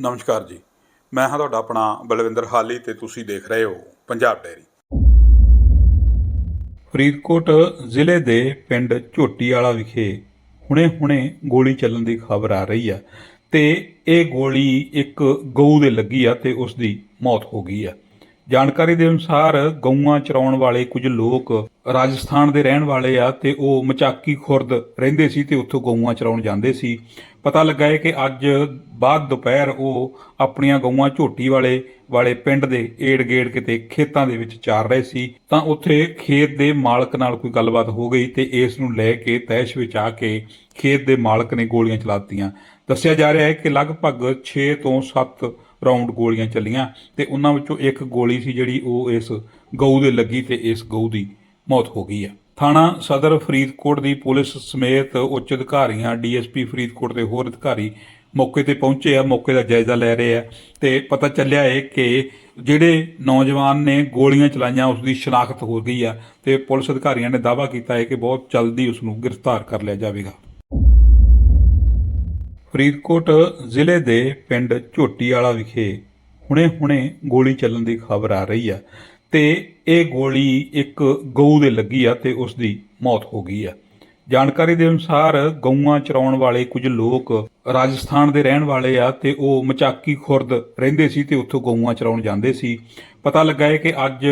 ਨਮਸਕਾਰ ਜੀ। ਮੈਂ ਹਾਂ ਤੁਹਾਡਾ ਆਪਣਾ ਬਲਵਿੰਦਰ ਹਾਲੀ ਤੇ ਤੁਸੀਂ ਦੇਖ ਰਹੇ ਹੋ ਪੰਜਾਬ ਡੈਰੀ ਫਰੀਦਕੋਟ ਜ਼ਿਲ੍ਹੇ ਦੇ ਪਿੰਡ ਝੋਟੀ ਵਾਲਾ ਵਿਖੇ ਹੁਣੇ-ਹੁਣੇ ਗੋਲੀ ਚੱਲਣ ਦੀ ਖਬਰ ਆ ਰਹੀ ਆ ਤੇ ਇਹ ਗੋਲੀ ਇੱਕ ਗਊ ਦੇ ਲੱਗੀ ਆ ਤੇ ਉਸ ਦੀ ਮੌਤ ਹੋ ਗਈ ਆ। ਜਾਣਕਾਰੀ ਦੇ ਅਨੁਸਾਰ ਗਊਆਂ ਚਰਾਉਣ ਵਾਲੇ ਕੁਝ ਲੋਕ ਰਾਜਸਥਾਨ ਦੇ ਰਹਿਣ ਵਾਲੇ ਆ ਤੇ ਉਹ ਮਚਾਕੀ ਖੁਰਦ ਰਹਿੰਦੇ ਸੀ ਤੇ ਉੱਥੋਂ ਗਊਆਂ ਚਰਾਉਣ ਜਾਂਦੇ ਸੀ। ਪਤਾ ਲੱਗਾ ਹੈ ਕਿ ਅੱਜ ਬਾਅਦ ਦੁਪਹਿਰ ਉਹ ਆਪਣੀਆਂ ਗਊਆਂ ਝੋਟੀ ਵਾਲੇ ਵਾਲੇ ਪਿੰਡ ਦੇ ਏੜ ਗੇੜ ਕਿਤੇ ਖੇਤਾਂ ਦੇ ਵਿੱਚ ਚਾਰ ਰਹੇ ਸੀ। ਤਾਂ ਉੱਥੇ ਖੇਤ ਦੇ ਮਾਲਕ ਨਾਲ ਕੋਈ ਗੱਲਬਾਤ ਹੋ ਗਈ ਤੇ ਇਸ ਨੂੰ ਲੈ ਕੇ ਤੈਸ਼ ਵਿੱਚ ਆ ਕੇ ਖੇਤ ਦੇ ਮਾਲਕ ਨੇ ਗੋਲੀਆਂ ਚਲਾ ਦਿੱਤੀਆਂ। ਦੱਸਿਆ ਜਾ ਰਿਹਾ ਹੈ ਕਿ ਲਗਭਗ 6 ਤੋਂ 7 ਰਾਉਂਡ ਗੋਲੀਆਂ ਚੱਲੀਆਂ ਤੇ ਉਹਨਾਂ ਵਿੱਚੋਂ ਇੱਕ ਗੋਲੀ ਸੀ ਜਿਹੜੀ ਉਹ ਇਸ ਗਊ ਦੇ ਲੱਗੀ ਤੇ ਇਸ ਗਊ ਦੀ ਮੌਤ ਹੋ ਗਈ ਆ। ਥਾਣਾ ਸਦਰ ਫਰੀਦਕੋਟ ਦੀ ਪੁਲਿਸ ਸਮੇਤ ਉੱਚ ਅਧਿਕਾਰੀਆਂ, ਡੀਐਸਪੀ ਫਰੀਦਕੋਟ ਦੇ ਹੋਰ ਅਧਿਕਾਰੀ ਮੌਕੇ ਤੇ ਪਹੁੰਚੇ ਆ, ਮੌਕੇ ਦਾ ਜਾਇਜ਼ਾ ਲੈ ਰਹੇ ਆ ਤੇ ਪਤਾ ਚੱਲਿਆ ਹੈ ਕਿ ਜਿਹੜੇ ਨੌਜਵਾਨ ਨੇ ਗੋਲੀਆਂ ਚਲਾਈਆਂ ਉਸ ਦੀ ਸ਼ਨਾਖਤ ਹੋ ਗਈ ਆ ਤੇ ਪੁਲਿਸ ਅਧਿਕਾਰੀਆਂ ਨੇ ਦਾਅਵਾ ਕੀਤਾ ਹੈ ਕਿ ਬਹੁਤ ਜਲਦੀ ਉਸ ਨੂੰ ਗ੍ਰਿਫਤਾਰ ਕਰ ਲਿਆ ਜਾਵੇਗਾ। ਫਰੀਦਕੋਟ ਜ਼ਿਲ੍ਹੇ ਦੇ ਪਿੰਡ ਝੋਟੀ ਵਾਲਾ ਵਿਖੇ ਹੁਣੇ-ਹੁਣੇ ਗੋਲੀ ਚੱਲਣ ਦੀ ਖਬਰ ਆ ਰਹੀ ਆ ਤੇ ਇਹ ਗੋਲੀ ਇੱਕ ਗਊ ਦੇ ਲੱਗੀ ਆ ਤੇ ਉਸ ਦੀ ਮੌਤ ਹੋ ਗਈ ਆ। ਜਾਣਕਾਰੀ ਦੇ ਅਨੁਸਾਰ ਗਊਆਂ ਚਰਾਉਣ ਵਾਲੇ ਕੁਝ ਲੋਕ ਰਾਜਸਥਾਨ ਦੇ ਰਹਿਣ ਵਾਲੇ ਆ ਤੇ ਉਹ ਮਚਾਕੀ ਖੁਰਦ ਰਹਿੰਦੇ ਸੀ ਤੇ ਉੱਥੋਂ ਗਊਆਂ ਚਰਾਉਣ ਜਾਂਦੇ ਸੀ। ਪਤਾ ਲੱਗਾ ਹੈ ਕਿ ਅੱਜ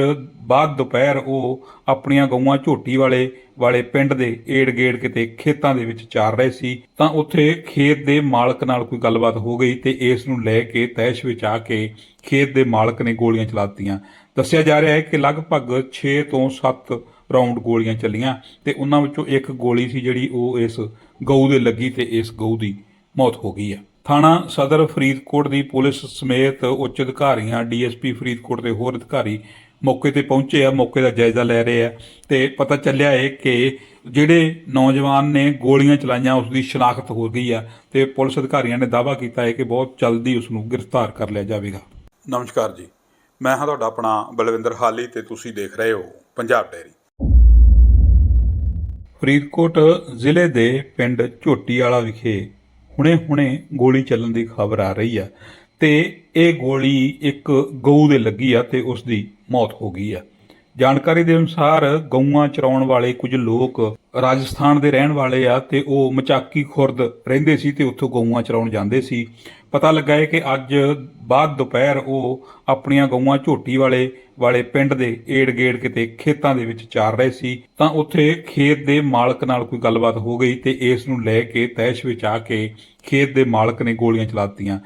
ਬਾਅਦ ਦੁਪਹਿਰ ਉਹ ਆਪਣੀਆਂ ਗਊਆਂ ਝੋਟੀ ਵਾਲੇ ਵਾਲੇ ਪਿੰਡ ਦੇ ਏੜ ਗੇੜ ਕਿਤੇ ਖੇਤਾਂ ਦੇ ਵਿੱਚ ਚਾਰ ਰਹੇ ਸੀ। ਤਾਂ ਉੱਥੇ ਖੇਤ ਦੇ ਮਾਲਕ ਨਾਲ ਕੋਈ ਗੱਲਬਾਤ ਹੋ ਗਈ ਤੇ ਇਸ ਨੂੰ ਲੈ ਕੇ ਤੈਸ਼ ਵਿੱਚ ਆ ਕੇ ਖੇਤ ਦੇ ਮਾਲਕ ਨੇ ਗੋਲੀਆਂ ਚਲਾ ਦਿੱਤੀਆਂ ਦੱਸਿਆ ਜਾ ਰਿਹਾ ਹੈ ਕਿ ਲਗਭਗ 6 ਤੋਂ 7 ਰਾਉਂਡ ਗੋਲੀਆਂ ਚੱਲੀਆਂ ਤੇ ਉਹਨਾਂ ਵਿੱਚੋਂ ਇੱਕ ਗੋਲੀ ਸੀ ਜਿਹੜੀ ਉਹ ਇਸ ਗਊ ਦੇ ਲੱਗੀ ਤੇ ਇਸ ਗਊ ਦੀ ਮੌਤ ਹੋ ਗਈ ਆ ਥਾਣਾ ਸਦਰ ਫਰੀਦਕੋਟ ਦੀ ਪੁਲਿਸ ਸਮੇਤ ਉੱਚ ਅਧਿਕਾਰੀਆਂ ਡੀਐਸਪੀ ਫਰੀਦਕੋਟ ਦੇ ਹੋਰ ਅਧਿਕਾਰੀ ਮੌਕੇ ਤੇ ਪਹੁੰਚੇ ਆ ਮੌਕੇ ਦਾ ਜਾਇਜ਼ਾ ਲੈ ਰਹੇ ਆ ਤੇ ਪਤਾ ਚੱਲਿਆ ਹੈ ਕਿ ਜਿਹੜੇ ਨੌਜਵਾਨ ਨੇ ਗੋਲੀਆਂ ਚਲਾਈਆਂ ਉਸ ਦੀ ਸ਼ਨਾਖਤ ਹੋ ਗਈ ਆ ਤੇ ਪੁਲਿਸ ਅਧਿਕਾਰੀਆਂ ਨੇ ਦਾਅਵਾ ਕੀਤਾ ਹੈ ਕਿ ਬਹੁਤ ਜਲਦੀ ਉਸ ਨੂੰ ਗ੍ਰਿਫਤਾਰ ਕਰ ਲਿਆ ਜਾਵੇਗਾ। ਨਮਸਕਾਰ ਜੀ। ਮੈਂ ਹਾਂ ਤੁਹਾਡਾ ਆਪਣਾ ਬਲਵਿੰਦਰ ਹਾਲੀ ਤੇ ਤੁਸੀਂ ਦੇਖ ਰਹੇ ਹੋ ਪੰਜਾਬ ਡੈਰੀ ਫਰੀਦਕੋਟ ਜ਼ਿਲ੍ਹੇ ਦੇ ਪਿੰਡ ਝੋਟੀ ਵਾਲਾ ਵਿਖੇ ਹੁਣੇ-ਹੁਣੇ ਗੋਲੀ ਚੱਲਣ ਦੀ ਖਬਰ ਆ ਰਹੀ ਆ ਤੇ ਇਹ ਗੋਲੀ ਇੱਕ ਗਊ ਦੇ ਲੱਗੀ ਆ ਤੇ ਉਸ ਦੀ ਮੌਤ ਹੋ ਗਈ ਆ। ਜਾਣਕਾਰੀ ਦੇ ਅਨੁਸਾਰ ਗਊਆਂ ਚਰਾਉਣ ਵਾਲੇ ਕੁਝ ਲੋਕ ਰਾਜਸਥਾਨ ਦੇ ਰਹਿਣ ਵਾਲੇ ਆ ਤੇ ਉਹ ਮਚਾਕੀ ਖੁਰਦ ਰਹਿੰਦੇ ਸੀ ਤੇ ਉੱਥੋਂ ਗਊਆਂ ਚਰਾਉਣ ਜਾਂਦੇ ਸੀ। ਪਤਾ ਲੱਗਾ ਹੈ ਕਿ ਅੱਜ ਬਾਅਦ ਦੁਪਹਿਰ ਉਹ ਆਪਣੀਆਂ ਗਊਆਂ ਝੋਟੀ ਵਾਲੇ ਵਾਲੇ ਪਿੰਡ ਦੇ ਏੜ ਗੇੜ ਕਿਤੇ ਖੇਤਾਂ ਦੇ ਵਿੱਚ ਚਾਰ ਰਹੇ ਸੀ। ਤਾਂ ਉੱਥੇ ਖੇਤ ਦੇ ਮਾਲਕ ਨਾਲ ਕੋਈ ਗੱਲਬਾਤ ਹੋ ਗਈ ਤੇ ਇਸ ਨੂੰ ਲੈ ਕੇ ਤੈਸ਼ ਵਿੱਚ ਆ ਕੇ ਖੇਤ ਦੇ ਮਾਲਕ ਨੇ ਗੋਲੀਆਂ ਚਲਾ ਦਿੱਤੀਆਂ।